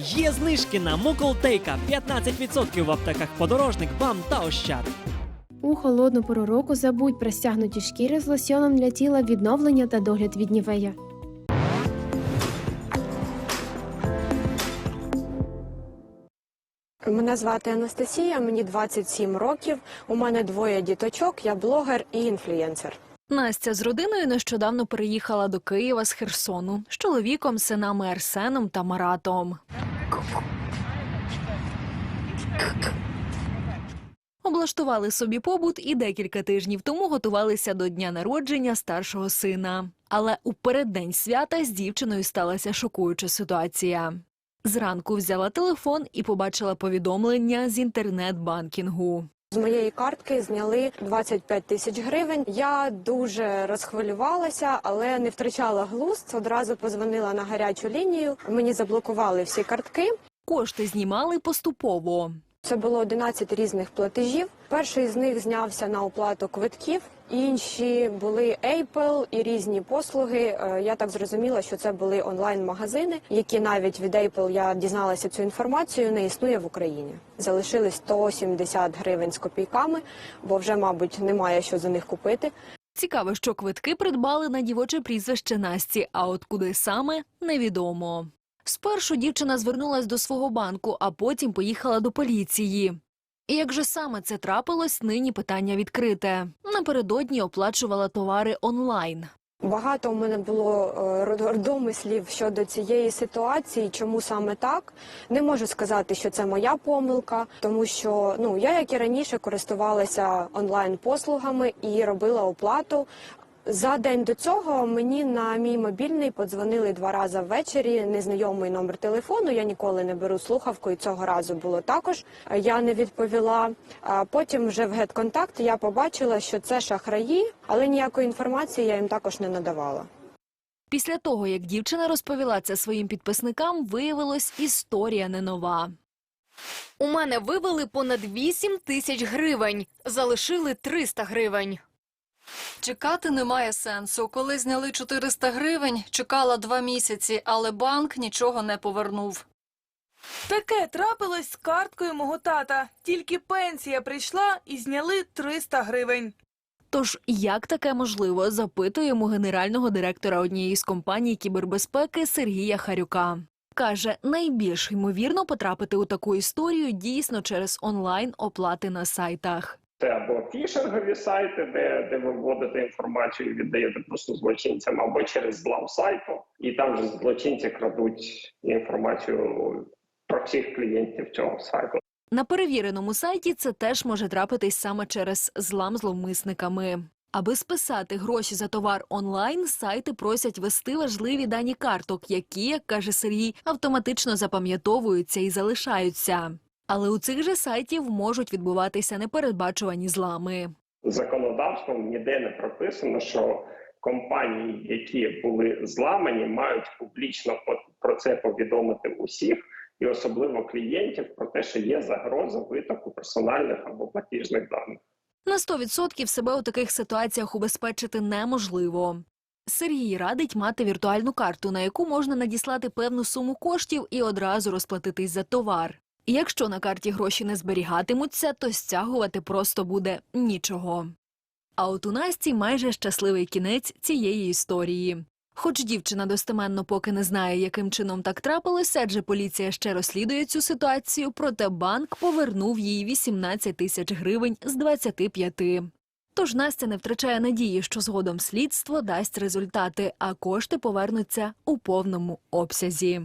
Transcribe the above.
Є знижки на Муколтейка 15% в аптеках подорожник, бам та ощад. У холодну пору року забудь про стягнуті шкіри з лосьоном для тіла відновлення та догляд від нівея. Мене звати Анастасія, мені 27 років. У мене двоє діточок, я блогер і інфлюєнсер. Настя з родиною нещодавно переїхала до Києва з Херсону з чоловіком, синами Арсеном та Маратом. Облаштували собі побут і декілька тижнів тому готувалися до дня народження старшого сина. Але у переддень свята з дівчиною сталася шокуюча ситуація. Зранку взяла телефон і побачила повідомлення з інтернет-банкінгу. З моєї картки зняли 25 тисяч гривень. Я дуже розхвилювалася, але не втрачала глузд. Одразу позвонила на гарячу лінію. Мені заблокували всі картки. Кошти знімали поступово. Це було 11 різних платежів. Перший з них знявся на оплату квитків. Інші були Apple і різні послуги. Е, Я так зрозуміла, що це були онлайн-магазини, які навіть від Apple я дізналася цю інформацію, не існує в Україні. Залишились 170 гривень з копійками, бо вже, мабуть, немає що за них купити. Цікаво, що квитки придбали на дівоче прізвище Насті, а от куди саме невідомо. Спершу дівчина звернулась до свого банку, а потім поїхала до поліції. І як же саме це трапилось, нині питання відкрите. Напередодні оплачувала товари онлайн. Багато у мене було е, домислів щодо цієї ситуації, чому саме так. Не можу сказати, що це моя помилка, тому що ну я, як і раніше, користувалася онлайн послугами і робила оплату. За день до цього мені на мій мобільний подзвонили два рази ввечері. Незнайомий номер телефону. Я ніколи не беру слухавку, і цього разу було також. Я не відповіла. А потім вже в GetContact я побачила, що це шахраї, але ніякої інформації я їм також не надавала. Після того, як дівчина розповіла це своїм підписникам, виявилось, історія не нова. У мене вивели понад 8 тисяч гривень, залишили 300 гривень. Чекати немає сенсу. Коли зняли 400 гривень, чекала два місяці, але банк нічого не повернув. Таке трапилось з карткою мого тата. Тільки пенсія прийшла і зняли 300 гривень. Тож як таке можливо, запитуємо генерального директора однієї з компаній кібербезпеки Сергія Харюка. Каже, найбільш ймовірно потрапити у таку історію дійсно через онлайн оплати на сайтах. Це або фішингові сайти, де, де ви вводите інформацію і віддаєте просто злочинцям, або через злам сайту, і там же злочинці крадуть інформацію про всіх клієнтів цього сайту. На перевіреному сайті це теж може трапитись саме через злам зловмисниками. Аби списати гроші за товар онлайн, сайти просять ввести важливі дані карток, які, як каже Сергій, автоматично запам'ятовуються і залишаються. Але у цих же сайтів можуть відбуватися непередбачувані злами. Законодавством ніде не прописано, що компанії, які були зламані, мають публічно про це повідомити усіх, і особливо клієнтів, про те, що є загроза витоку персональних або платіжних даних. На 100% себе у таких ситуаціях убезпечити неможливо. Сергій радить мати віртуальну карту, на яку можна надіслати певну суму коштів і одразу розплатитись за товар. Якщо на карті гроші не зберігатимуться, то стягувати просто буде нічого. А от у Насті майже щасливий кінець цієї історії. Хоч дівчина достеменно поки не знає, яким чином так трапилося, адже поліція ще розслідує цю ситуацію, проте банк повернув їй 18 тисяч гривень з 25. Тож Настя не втрачає надії, що згодом слідство дасть результати, а кошти повернуться у повному обсязі.